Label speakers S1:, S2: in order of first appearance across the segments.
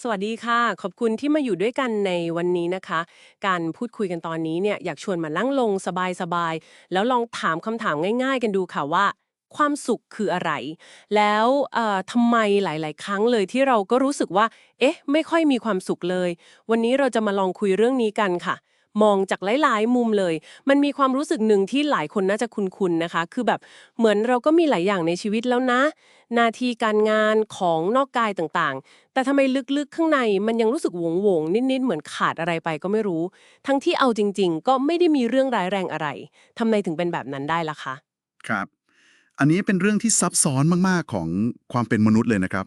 S1: สวัสดีค่ะ ขอบคุณที่มาอยู่ด้วยกันในวันนี้นะคะ การพูดคุยกันตอนนี้เนี่ยอยากชวนมานั่งลงสบายๆ แล้วลองถามคำถามง่าย ๆ กันดูค่ะว่า ความสุขคืออะไร แล้วเอ่อทำไมหลาย ๆ ครั้งเลยที่เราก็รู้สึกว่า เอ๊ะ ไม่ค่อยมีความสุขเลย วันนี้เราจะมาลองคุยเรื่องนี้กันค่ะ มองจากหลาย ๆ มุมเลย มันมีความรู้สึกหนึ่งที่หลายคนน่าจะคุ้นๆนะคะ คือแบบเหมือนเราก็มีหลายอย่างในชีวิตแล้วนะ หน้าที่การงานของนอกกายต่างๆ แต่ทำไมลึกๆข้างในมันยังรู้สึกหวงๆนิดๆเหมือนขาดอะไรไปก็ไม่รู้ ทั้งที่เอาจริง ๆ ก็ไม่ได้มีเรื่องร้ายแรงอะไรทำไมถึงเป็นแบบนั้นได้ล่ะคะ
S2: ครับ อันนี้เป็นเรื่องที่ซับซ้อนมากๆของความเป็นมนุษย์เลยนะครับ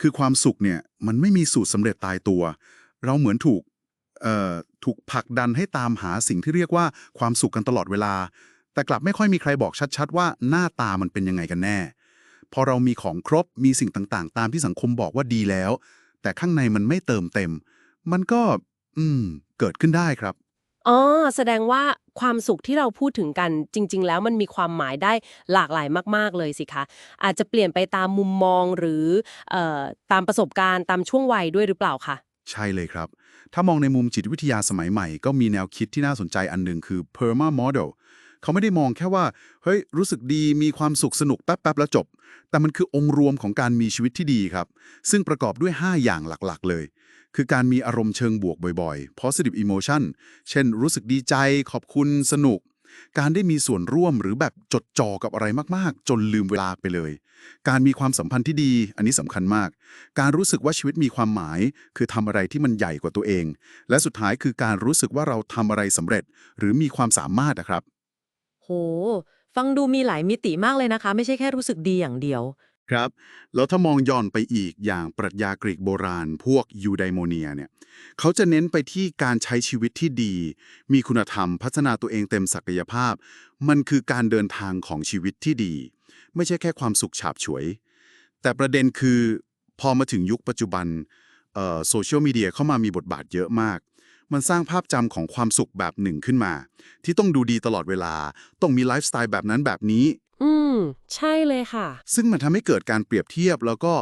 S2: คือความสุขเนี่ยมันไม่มีสูตรสำเร็จตายตัว เราเหมือนถูก ถูกผลักดันให้ตามหาสิ่งที่เรียกว่าความสุขกันตลอดเวลา แต่กลับไม่ค่อยมีใครบอกชัดๆ ว่าหน้าตามันเป็นยังไงกันแน่ พอเรามีของครบมีสิ่งต่างๆ ตามที่สังคมบอกว่าดีแล้ว แต่ข้างในมันไม่เติมเต็ม มันก็ อืม เกิดขึ้นได้ครับ
S1: อ๋อแสดงว่าความสุขที่เราพูดถึงกันจริง ๆ แล้วมันมีความหมายได้หลากหลายมาก ๆ เลยสิคะ อาจจะเปลี่ยนไปตามมุมมองหรือออตามประสบการณ์ตามช่วงวัยด้วยหรือเปล่าคะ
S2: ใช่เลยครับ ถ้ามองในมุมจิตวิทยาสมัยใหม่ ก็มีแนวคิดที่น่าสนใจอันหนึ่งคือ PERMA model เขาไม่ได้มองแค่ว่า เฮ้ย รู้สึกดีมีความสุขสนุกแป๊บ ๆ แล้วจบ แต่มันคือองค์รวมของการมีชีวิตที่ดีครับ ซึ่งประกอบด้วย 5 อย่างหลักๆ เลย คือการมีอารมณ์เชิงบวกบ่อยๆ positive emotion เช่น รู้สึกดีใจ ขอบคุณ สนุก การได้มีส่วนร่วมหรือแบบจดจ่อกับอะไรมากๆ จนลืมเวลาไปเลย การมีความสัมพันธ์ที่ดี อันนี้สำคัญมาก การรู้สึกว่าชีวิตมีความหมาย คือทำอะไรที่มันใหญ่กว่าตัวเอง และสุดท้ายคือการรู้สึกว่าเราทำอะไรสำเร็จ หรือมีความสามารถนะครับ
S3: โห ฟังดูมีหลายมิติมากเลยนะคะ ไม่ใช่แค่รู้สึกดีอย่างเดียว
S2: ครับ แล้วถ้ามองย้อนไปอีกอย่างปรัชญากรีกโบราณ พวกยูไดโมเนียเนี่ยเขาจะเน้นไปที่การใช้ชีวิตที่ดี มีคุณธรรมพัฒนาตัวเองเต็มศักยภาพ มันคือการเดินทางของชีวิตที่ดี ไม่ใช่แค่ความสุขฉาบฉวย แต่ประเด็นคือพอมาถึงยุคปัจจุบันโซเชียลมีเดียเข้ามามีบทบาทเยอะมาก มันสร้างภาพจำของความสุขแบบหนึ่งขึ้นมา ที่ต้องดูดีตลอดเวลา ต้องมีไลฟ์สไตล์แบบนั้นแบบนี้
S1: ใช่เลยค่ะ
S2: ซึ่งมันทำให้เกิดการเปรียบเทียบแล้วก็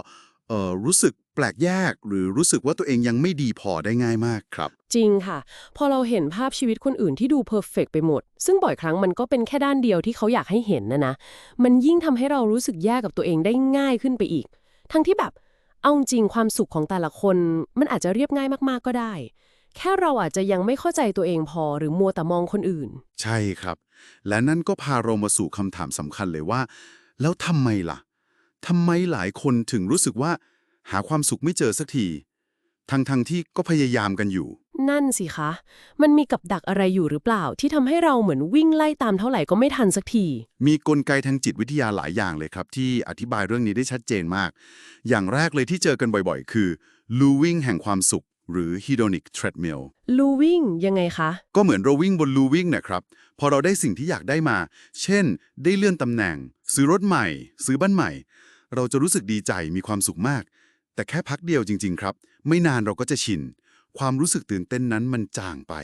S2: เอ่อรู้สึกแปลกแยก หรือรู้สึกว่าตัวเองยังไม่ดีพอได้ง่ายมากครับ
S1: จริงค่ะ พอเราเห็นภาพชีวิตคนอื่นที่ดูเพอร์เฟกไปหมด ซึ่งบ่อยครั้งมันก็เป็นแค่ด้านเดียวที่เขาอยากให้เห็นนะนะ มันยิ่งทำให้เรารู้สึกแย่กับตัวเองได้ง่ายขึ้นไปอีก ทั้งที่แบบ เอาจริงความสุขของแต่ละคน มันอาจจะเรียบง่ายมากๆก็ได้ แค่เราอาจจะยังไม่เข้าใจตัวเองพอหรือมัวแต่มองคนอื่น
S2: ใช่ครับ และนั่นก็พาเรามาสู่คำถามสำคัญเลยว่า แล้วทำไมล่ะทำไมหลายคนถึงรู้สึกว่า หาความสุขไม่เจอสักที ทั้งๆทที่ก็พยายามกันอยู่
S1: นั่นสิคะ มันมีกับดักอะไรอยู่หรือเปล่า ที่ทำให้เราเหมือนวิ่งไล่ตามเท่าไหร่ก็ไม่ทันสักที
S2: มีกลไกทางจิตวิทยาหลายอย่างเลยครับ ที่อธิบายเรื่องนี้ได้ชัดเจนมาก อย่างแรกเลยที่เจอกันบ่อยๆ คือ luwing แห่งความสุข หรือ hedonic treadmill
S1: ลูวิ่งยังไงคะ
S2: ก็เหมือนเราวิ่งบนลูวิ่งนะครับ พอเราได้สิ่งที่อยากได้มา เช่น ได้เลื่อนตำแหน่ง ซื้อรถใหม่ ซื้อบ้านใหม่ เราจะรู้สึกดีใจมีความสุขมาก แต่แค่พักเดียวจริง ๆ ครับ ไม่นานเราก็จะชิน ความรู้สึกตื่นเต้นนั้นมันจางไป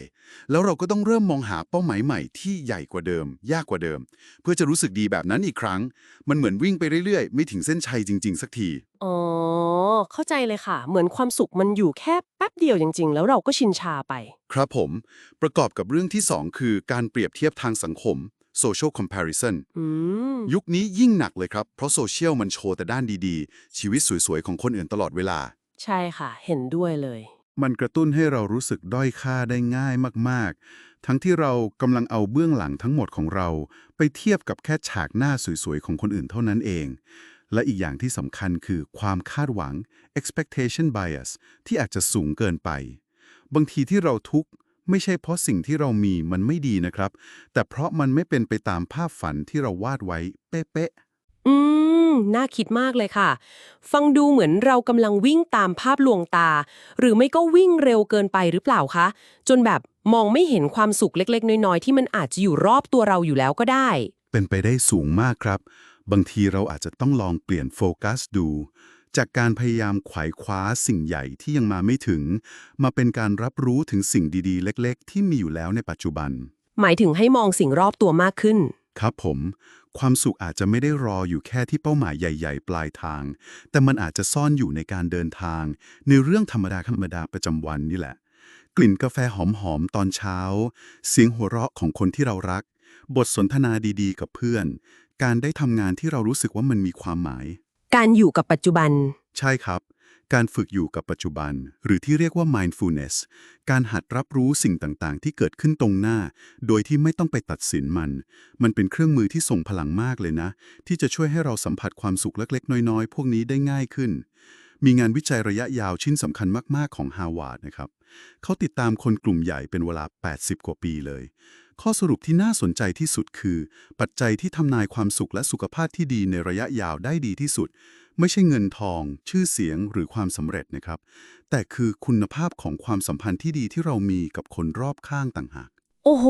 S2: แล้วเราก็ต้องเริ่มมองหาเป้าหมายใหม่ที่ใหญ่กว่าเดิม ยากกว่าเดิม เพื่อจะรู้สึกดีแบบนั้นอีกครั้ง มันเหมือนวิ่งไปเรื่อยๆ ไม่ถึงเส้นชัยจริง ๆ สักที
S1: อ๋อ เข้าใจเลยค่ะ เหมือนความสุขมันอยู่แค่แป๊บเดียวจริง ๆ แล้วเราก็ชินชาไป
S2: ครับผม ประกอบกับเรื่องที่สองคือการเปรียบเทียบทางสังคม social comparison
S1: อืม
S2: ยุคนี้ยิ่งหนักเลยครับ เพราะโซเชียลมันโชว์แต่ด้านดีๆ ชีวิตสวยๆ ของคนอื่นตลอดเวลา
S1: ใช่ค่ะ เห็นด้วยเลย
S2: มันกระตุ้นให้เรารู้สึกด้อยค่าได้ง่ายมากๆ ทั้งที่เรากำลังเอาเบื้องหลังทั้งหมดของเรา ไปเทียบกับแค่ฉากหน้าสวยๆ ของคนอื่นเท่านั้นเอง และอีกอย่างที่สำคัญคือความคาดหวัง expectation bias ที่อาจจะสูงเกินไป บางทีที่เราทุกข์ไม่ใช่เพราะสิ่งที่เรามีมันไม่ดีนะครับ แต่เพราะมันไม่เป็นไปตามภาพฝันที่เราวาดไว้เป๊ะๆ
S1: อืม น่าคิดมากเลยค่ะ ฟังดูเหมือนเรากำลังวิ่งตามภาพลวงตา หรือไม่ก็วิ่งเร็วเกินไปหรือเปล่าคะ จนแบบมองไม่เห็นความสุขเล็กๆ น้อยๆ ที่มันอาจจะอยู่รอบตัวเราอยู่แล้วก็ได้
S2: เป็นไปได้สูงมากครับ บางทีเราอาจจะต้องลองเปลี่ยนโฟกัสดู จากการพยายามไขว่คว้าสิ่งใหญ่ที่ยังมาไม่ถึง มาเป็นการรับรู้ถึงสิ่งดีๆ เล็ก ๆ ที่มีอยู่แล้วในปัจจุบัน
S1: หมายถึงให้มองสิ่งรอบตัวมากขึ้น
S2: ครับผม ความสุขอาจจะไม่ได้รออยู่แค่ที่เป้าหมายใหญ่ ๆ ปลายทาง แต่มันอาจจะซ่อนอยู่ในการเดินทาง ในเรื่องธรรมดาธรรมดาประจำวันนี่แหละ กลิ่นกาแฟหอมๆตอนเช้า เสียงหัวเราะของคนที่เรารัก บทสนทนาดีๆ กับเพื่อน การได้ทำงานที่เรารู้สึกว่ามันมีความหมาย
S1: การอยู่กับปัจจุบัน
S2: ใช่ครับ การฝึกอยู่กับปัจจุบัน หรือที่เรียกว่า mindfulness การหัดรับรู้สิ่งต่างๆ ที่เกิดขึ้นตรงหน้า โดยที่ไม่ต้องไปตัดสินมัน มันเป็นเครื่องมือที่ส่งพลังมากเลยนะ ที่จะช่วยให้เราสัมผัสความสุขเล็กๆ น้อยๆ พวกนี้ได้ง่ายขึ้น มีงานวิจัยระยะยาวชิ้นสำคัญมากๆของฮาวาดนะครับ เขาติดตามคนกลุ่มใหญ่เป็นเวลา 80 กว่าปีเลย ข้อสรุปที่น่าสนใจที่สุดคือ ปัจจัยที่ทำนายความสุขและสุขภาพที่ดีในระยะยาวได้ดีที่สุด ไม่ใช่เงินทอง ชื่อเสียงหรือความสำเร็จนะครับ แต่คือคุณภาพของความสัมพันธ์ที่ดีที่เรามีกับคนรอบข้างต่างหาก
S1: โอ้โห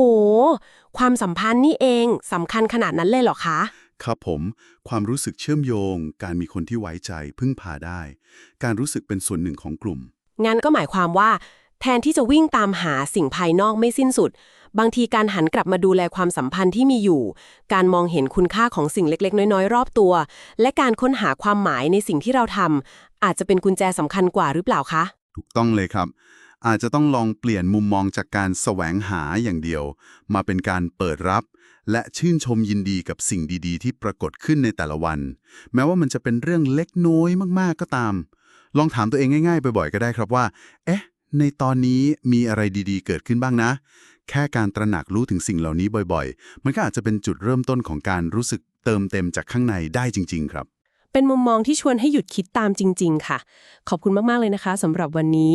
S1: ความสัมพันธ์นี่เองสำคัญขนาดนั้นเลยเหรอคะ
S2: ครับผม ความรู้สึกเชื่อมโยง การมีคนที่ไว้ใจพึ่งพาได้ การรู้สึกเป็นส่วนหนึ่งของกลุ่ม
S1: งั้นก็หมายความว่า แทนที่จะวิ่งตามหาสิ่งภายนอกไม่สิ้นสุด บางทีการหันกลับมาดูแลความสัมพันธ์ที่มีอยู่ การมองเห็นคุณค่าของสิ่งเล็กๆ น้อยๆ รอบตัว และการค้นหาความหมายในสิ่งที่เราทำอาจจะเป็นกุญแจสำคัญกว่าหรือเปล่าคะ
S2: ถูกต้องเลยครับ อาจจะต้องลองเปลี่ยนมุมมองจากการแสวงหาอย่างเดียว มาเป็นการเปิดรับ และชื่นชมยินดีกับสิ่งดีๆ ที่ปรากฏขึ้นในแต่ละวัน แม้ว่ามันจะเป็นเรื่องเล็กน้อยมากๆก็ตาม ลองถามตัวเองง่ายๆบ่อยๆก็ได้ครับว่า เอ๊ะ ในตอนนี้มีอะไรดีๆ เกิดขึ้นบ้างนะ แค่การตระหนักรู้ถึงสิ่งเหล่านี้บ่อยๆ มันก็อาจจะเป็นจุดเริ่มต้นของการรู้สึกเติมเต็มจากข้างในได้จริง ๆ ครับ
S1: เป็นมุมมองที่ชวนให้หยุดคิดตามจริง ๆ ค่ะ ขอบคุณมาก ๆ เลยนะคะสำหรับวันนี้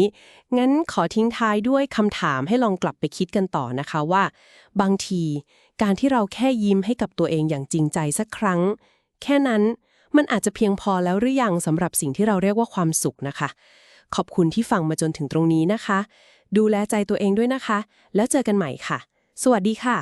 S1: งั้นขอทิ้งท้ายด้วยคำถามให้ลองกลับไปคิดกันต่อนะคะว่า บางที การที่เราแค่ยิ้มให้กับตัวเองอย่างจริงใจสักครั้ง แค่นั้นมันอาจจะเพียงพอแล้วหรือยังสำหรับสิ่งที่เราเรียกว่าความสุขนะคะ ขอบคุณที่ฟังมาจนถึงตรงนี้นะคะ ดูแลใจตัวเองด้วยนะคะ แล้วเจอกันใหม่ค่ะ สวัสดีค่ะ